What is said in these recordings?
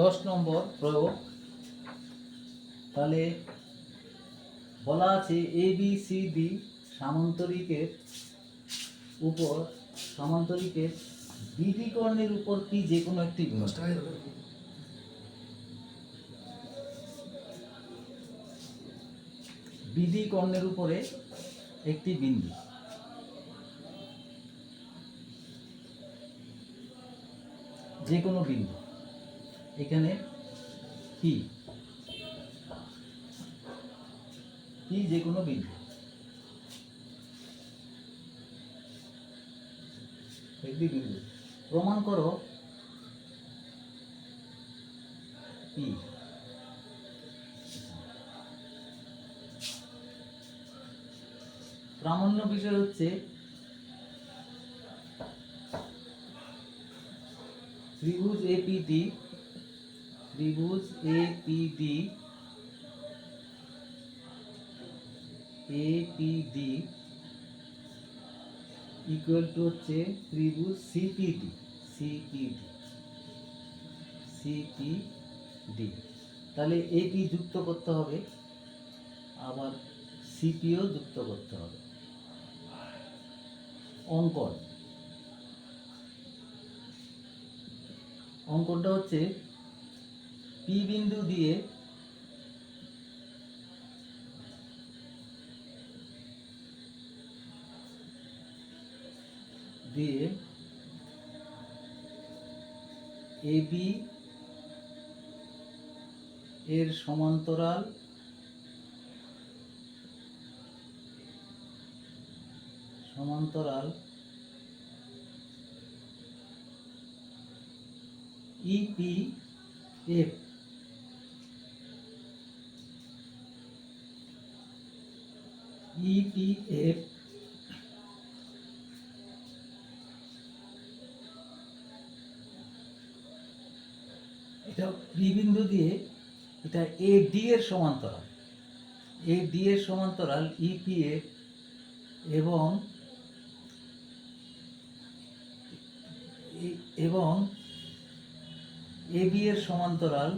দশ নম্বর প্রয়োগ। তাহলে বলা আছে এ বি সি ডি সামান্তরিকের উপর সামান্তরিকের বিধি কর্ণের উপর কি যে কোনো একটি বিধি কর্ণের উপরে একটি বিন্দু। যে কোনো বিন্দু। এখানে কি? কি যে কোনো বিন্দু। একটি বিন্দু। প্রমাণ করো। কি? প্রামাণ্য বিষয় হচ্ছে ত্রিভুজ এপিডি ত্রিভুজ এপিডি এপিডি ইকুয়াল টু হচ্ছে ত্রিভুজ সিপিডি সিপিডি সিপিডি তাহলে এপি যুক্ত করতে হবে। আবার সিপিও যুক্ত করতে হবে। অঙ্কন। অঙ্কনটা হচ্ছে পি বিন্দু দিয়ে দিয়ে এবি এর সমান্তরাল সমান্তরাল ইপি ইপিএফ এটা পি বিন্দু দিয়ে এটা এ ডি এর সমান্তরাল। এ ডি এর সমান্তরাল ইপিএফ এবং এ- এবং এবি এর সমান্তরাল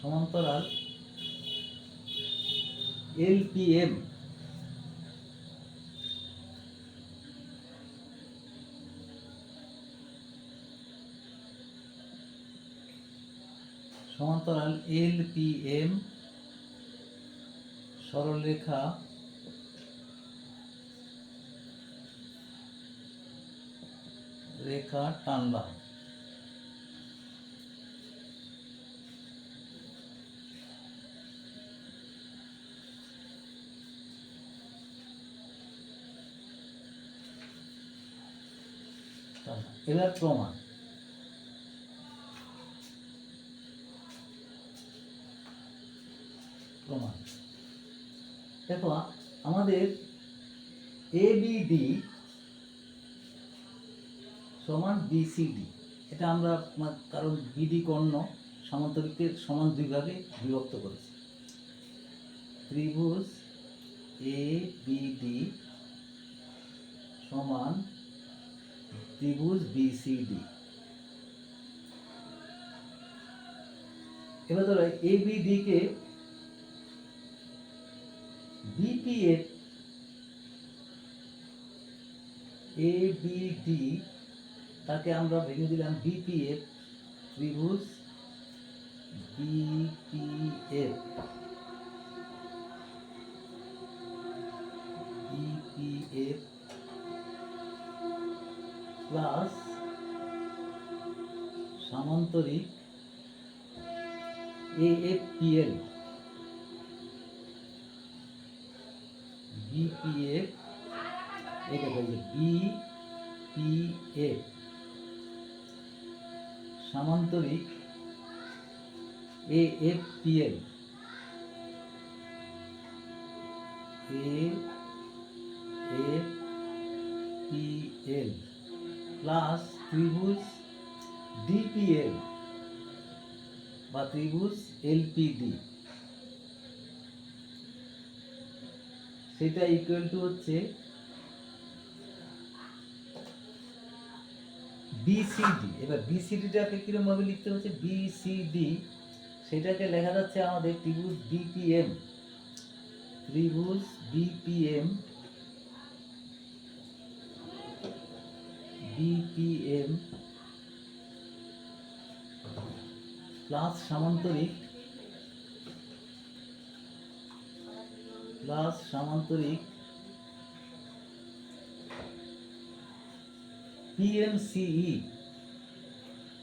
সমান্তরাল এলপিএম সমান্তরাল এলপিএম সরলরেখা রেখা টানলাম এবার প্রমাণ। প্রমাণ। দেখো, আমাদের এবিডি সমান বিসিডি এটা আমরা কারণ বিডি কর্ণ সামান্তরিকের সমান দুই ভাগে বিভক্ত করেছি। ত্রিভুজ এ বিডি সমান ত্রিভুজ বিসিডি এবার ধরো এবিডি কে বিপিএফ এ বিডি তাকে আমরা ভেঙে দিলাম বিপিএফ ত্রিভুজ বিপিএফ প্লাস সামান্তরিক এএফপিএল বিপিএফ এটা বলছে BPF সামান্তরিক AFPL A F PL plus ত্রিভুজ ডিপিএল বা ত্রিভুজ এলপিডি সেটা ইকুয়াল টু হচ্ছে বিসিডি এবার বিসিডিটাকে কীরকম ভাবে লিখতে হচ্ছে? বিসিডি সেটাকে লেখা যাচ্ছে আমাদের ত্রিভুজ বিপিএম ত্রিভুজ বিপিএম বিপিএম প্লাস সামান্তরিক plus সামান্তরিক PMCE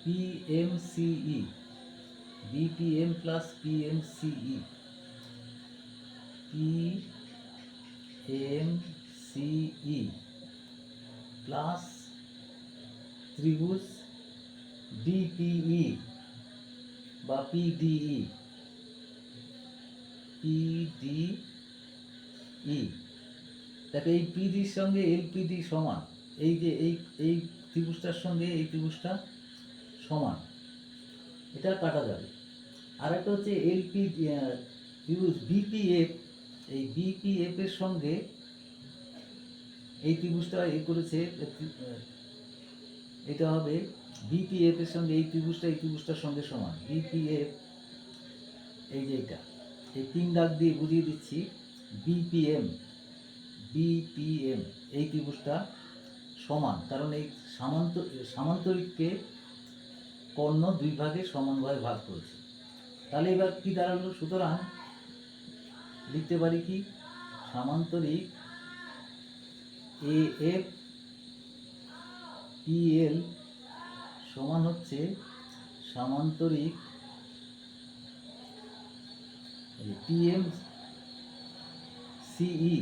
PMCE BPM plus PMCE PMCE plus ত্রিভুজ ডিপিই বা পিডিই পিডিই দেখো এই পিডির সঙ্গে এলপিডি সমান, এই যে এই এই ত্রিভুজটার সঙ্গে এই ত্রিভুজটা সমান, এটা কাটা যাবে। আর একটা হচ্ছে এলপি ত্রিভুজ বিপিএফ এই বিপিএফ এর সঙ্গে এই ত্রিভুজটা এ করেছে এটা হবে বিপিএফ এর সঙ্গে এই ত্রিভুজটা, এই ত্রিভুজটার সঙ্গে সমান। বিপিএফ এই যে এটা, এই তিন দাগ দিয়ে বুঝিয়ে দিচ্ছি বিপিএম বিপিএম এই ত্রিভুজটা সমান। কারণ এই সামান্ত, সামান্তরিককে কর্ণ দুই ভাগে সমানভাবে ভাগ করেছে। তাহলে এবার কি দাঁড়াল? সুতরাং লিখতে পারি কি? সামান্তরিক এ এফ পিএল সমান হচ্ছে সামান্তরিক পিএম সিই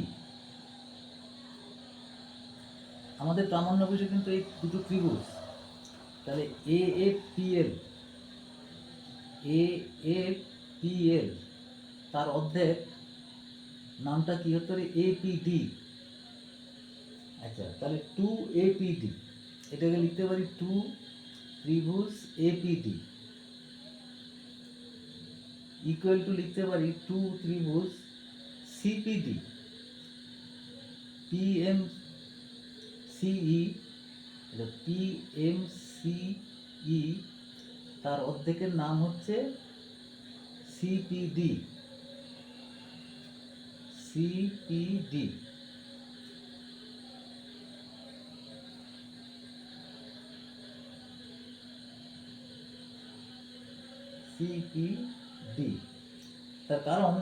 আমাদের প্রামাণ্য বিষয় কিন্তু এই দুটো ত্রিভুজ। তাহলে A F PL A F PL তার অর্ধেক নামটা কি হতে পারে? এপিডি আচ্ছা তাহলে টু এপিডি এটাকে লিখতে পারি টু ত্রিভুজ এপিডি। ইকুয়াল টু লিখতে পারি টু ত্রিভুজ সিপিডি। পিএম সিই পিএম সিই তার অর্ধেকের নাম হচ্ছে সিপিডি। সিপিডি। সিপিডি তার কারণ,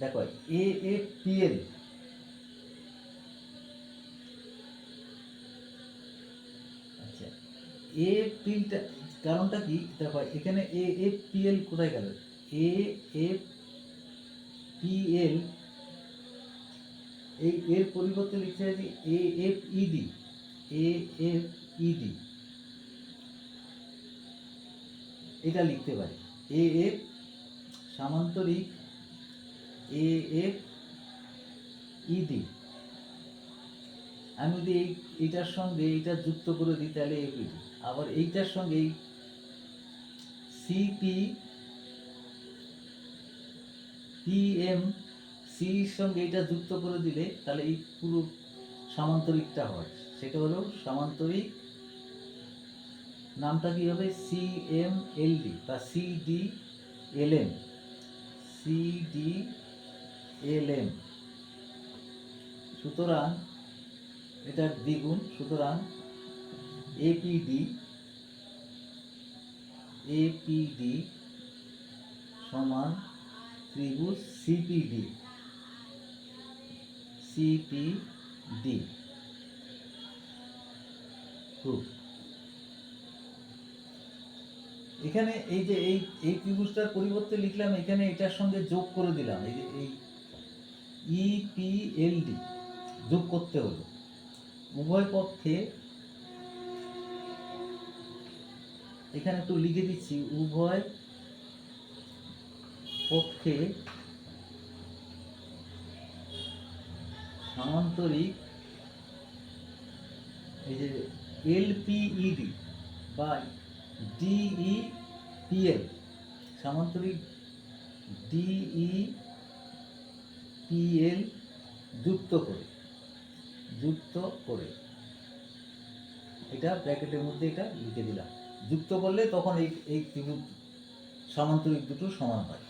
দেখো এ এফ পিএল আচ্ছা এ পিলটা কারণটা কি? দেখো, এখানে এ এফ পিএল কোথায় গেল? এ এফ পিএল এই এর পরিবর্তে লিখতে আছে A F ED A F ED এটা লিখতে পারি। এ এফ সামান্তরিক এ এফ ইডি। আমি যদি এই, এইটার সঙ্গে এইটা যুক্ত করে দিই তাহলে এপিডি আবার এইটার সঙ্গে এই সিপি পিএম সির সঙ্গে এটা যুক্ত করে দিলে তাহলে এই পুরো সামান্তরিকটা হয়। সেটা হলো সামান্তরিক নামটা কি হবে? সি এম এল ডি বা C D L M C D L M সুতরাং এটার দ্বিগুণ, সুতরাং এপিডি এপিডি সমান ত্রিভুজ সিপিডি সিপিডি খুব এখানে এই যে এই এই ত্রিভুজটার পরিবর্তে লিখলাম, এখানে এটার সঙ্গে যোগ করে দিলাম। এই যে এই ইপিএলডি যোগ করতে হলো। উভয় পক্ষে এখানে একটু লিখে দিচ্ছি, উভয় পক্ষে সামান্তরিক এই যে এলপিইডি বা ডিইপিএল সামান্তরিক ডিই পিএল যুক্ত করে যুক্ত করে। এটা ব্র্যাকেটের মধ্যে এটা লিখে দিলাম। যুক্ত করলে তখন এই এই ত্রিভুজ সামান্তরিক দুটো সমান হয়।